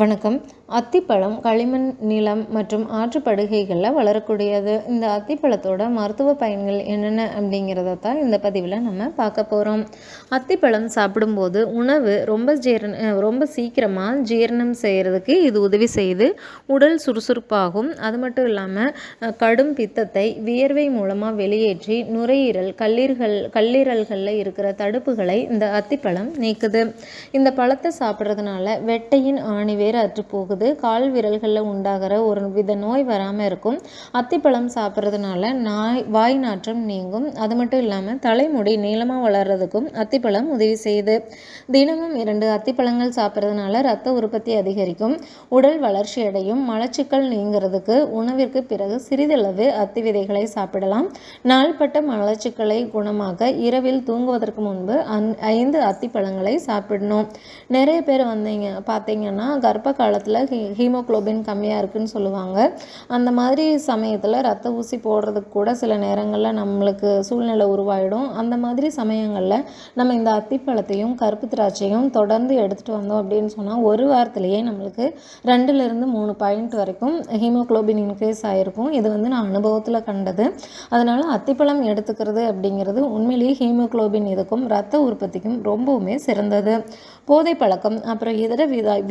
வணக்கம். அத்திப்பழம் களிமண் நிலம் மற்றும் ஆற்றுப்படுகைகளில் வளரக்கூடியது. இந்த அத்திப்பழத்தோட மருத்துவ பயன்கள் என்னென்ன அப்படிங்கிறத தான் இந்த பதிவில் நம்ம பார்க்க போகிறோம் அத்திப்பழம் சாப்பிடும்போது உணவு ரொம்ப ஜீரண ரொம்ப சீக்கிரமாக ஜீரணம் செய்கிறதுக்கு இது உதவி செய்து உடல் சுறுசுறுப்பாகும். அது மட்டும் இல்லாமல் கடும் பித்தத்தை வியர்வை மூலமாக வெளியேற்றி நுரையீரல் கல்லீரல் கல்லீரல்களில் இருக்கிற தடுப்புகளை இந்த அத்திப்பழம் நீக்குது. இந்த பழத்தை சாப்பிட்றதுனால வெட்டையின் ஆணி வேறு அற்று போகுது. கால் விரல்களில் உண்டாகிற ஒரு வித நோய் வராமல் இருக்கும். அத்திப்பழம் சாப்பிட்றதுனால நாய் வாய் நாற்றம் நீங்கும். அது மட்டும் இல்லாமல் தலைமுடி நீளமாக வளர்கிறதுக்கும் அத்திப்பழம் உதவி செய்யுது. தினமும் இரண்டு அத்திப்பழங்கள் சாப்பிட்றதுனால ரத்த உற்பத்தி அதிகரிக்கும். உடல் வளர்ச்சி அடையும். மலச்சிக்கல் நீங்கிறதுக்கு உணவிற்கு பிறகு சிறிதளவு அத்தி விதைகளை சாப்பிடலாம். நாள்பட்ட மலச்சிக்கலை குணமாக்க இரவில் தூங்குவதற்கு முன்பு அந் ஐந்து அத்திப்பழங்களை சாப்பிடணும். நிறைய பேர் வந்தீங்க பார்த்தீங்கன்னா கர்ப்ப காலத்தில் ஹீமோக்ளோபின் கம்மியாக இருக்குதுன்னு சொல்லுவாங்க. அந்த மாதிரி சமயத்தில் ரத்த ஊசி போடுறதுக்கு கூட சில நேரங்களில் நம்மளுக்கு சூழ்நிலை உருவாயிடும். அந்த மாதிரி சமயங்களில் நம்ம இந்த அத்திப்பழத்தையும் கருப்பு திராட்சையும் தொடர்ந்து எடுத்துகிட்டு வந்தோம் அப்படின்னு சொன்னால் ஒரு வாரத்திலேயே நம்மளுக்கு ரெண்டுலேருந்து மூணு பாயிண்ட் வரைக்கும் ஹீமோக்ளோபின் இன்க்ரீஸ் ஆகிருக்கும் இது வந்து நான் அனுபவத்தில் கண்டது. அதனால் அத்திப்பழம் எடுத்துக்கிறது அப்படிங்கிறது உண்மையிலேயே ஹீமோக்ளோபின் இதுக்கும் ரத்த உற்பத்திக்கும் ரொம்பவுமே சிறந்தது. போதை பழக்கம் அப்புறம் இதர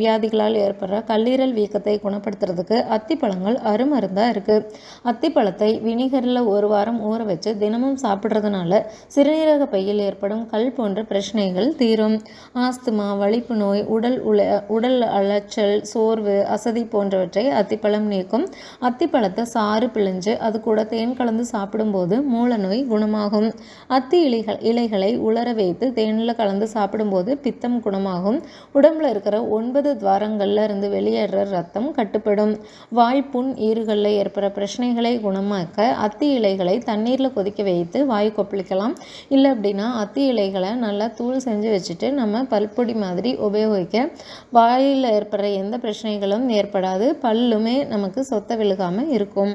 வியாதிகளால் ஏற்படுற கல்லீரல் வீக்கத்தை குணப்படுத்துறதுக்கு அத்திப்பழங்கள் அருமருந்தாக இருக்குது அத்திப்பழத்தை வினிகரில் ஒரு வாரம் ஊற வச்சு தினமும் சாப்பிட்றதுனால சிறுநீரக பையில் ஏற்படும் கல் போன்ற பிரச்சனைகள் தீரும். ஆஸ்துமா வலிப்பு நோய் உடல் உல உடல் அலைச்சல் சோர்வு அசதி போன்றவற்றை அத்திப்பழம் நீக்கும். அத்திப்பழத்தை சாறு பிழிஞ்சு அது கூட தேன் கலந்து சாப்பிடும்போது மூல நோய் குணமாகும். அத்தி இலைகள் இலைகளை உலர வைத்து தேனில் கலந்து சாப்பிடும்போது பித்தம் குணமாகும். உடம்புல இருக்கிற ஒன்பது துவாரங்கள் துவாரங்களில் இருந்து வெளியேற ரத்தம் கட்டுப்படும். வாய்ப்புண் ஈறுகளில் ஏற்படுற பிரச்சனைகளை குணமாக்க அத்தி இலைகளை தண்ணீரில் கொதிக்க வைத்து வாய் கொப்பளிக்கலாம். இல்லை அப்படின்னா அத்தி இலைகளை நல்லா தூள் செஞ்சு வச்சுட்டு நம்ம பல்பொடி மாதிரி உபயோகிக்க. வாயில் ஏற்படுற எந்த பிரச்சனைகளும் ஏற்படாது. பல்லுமே நமக்கு சொத்த விழுகாமல் இருக்கும்.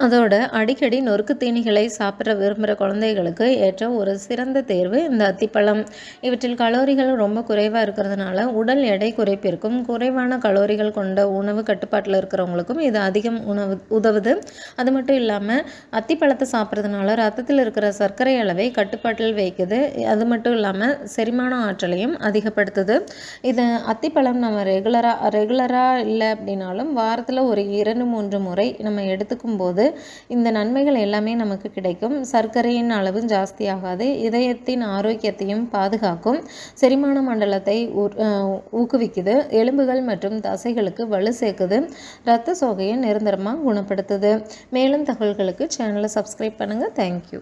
அதோட அடிக்கடி நொறுக்கு தீனிகளை சாப்பிட விரும்புகிற குழந்தைகளுக்கு ஏற்ற ஒரு சிறந்த தேர்வு இந்த அத்திப்பழம். இவற்றில் கலோரிகள் ரொம்ப குறைவாக இருக்கிறதுனால உடல் எடை குறைப்பிற்கும் குறைவான கலோரிகள் கொண்ட உணவு கட்டுப்பாட்டில் இருக்கிறவங்களுக்கும் இது அதிகம் உணவு உதவுது. அது மட்டும் இல்லாமல் அத்திப்பழத்தை சாப்பிட்றதுனால ரத்தத்தில் இருக்கிற சர்க்கரை அளவை கட்டுப்பாட்டில் வைக்குது. அது மட்டும் இல்லாமல் செரிமான ஆற்றலையும் அதிகப்படுத்துது. இது அத்திப்பழம் நம்ம ரெகுலராக ரெகுலராக இல்லை அப்படின்னாலும் வாரத்தில் ஒரு இரண்டு மூன்று முறை நம்ம எடுத்துக்கும் போது இந்த நன்மைகள் எல்லாமே நமக்கு கிடைக்கும். சர்க்கரையின் அளவும் ஜாஸ்தியாகாது. இதயத்தின் ஆரோக்கியத்தையும் பாதுகாக்கும். செரிமான மண்டலத்தை ஊக்குவிக்குது. எலும்புகள் மற்றும் தசைகளுக்கு வலு சேர்க்குது. ரத்த சோகையை நிரந்தரமாக குணப்படுத்துது. மேலும் தகவல்களுக்கு சேனலை சப்ஸ்கிரைப் பண்ணுங்கள் தேங்க்யூ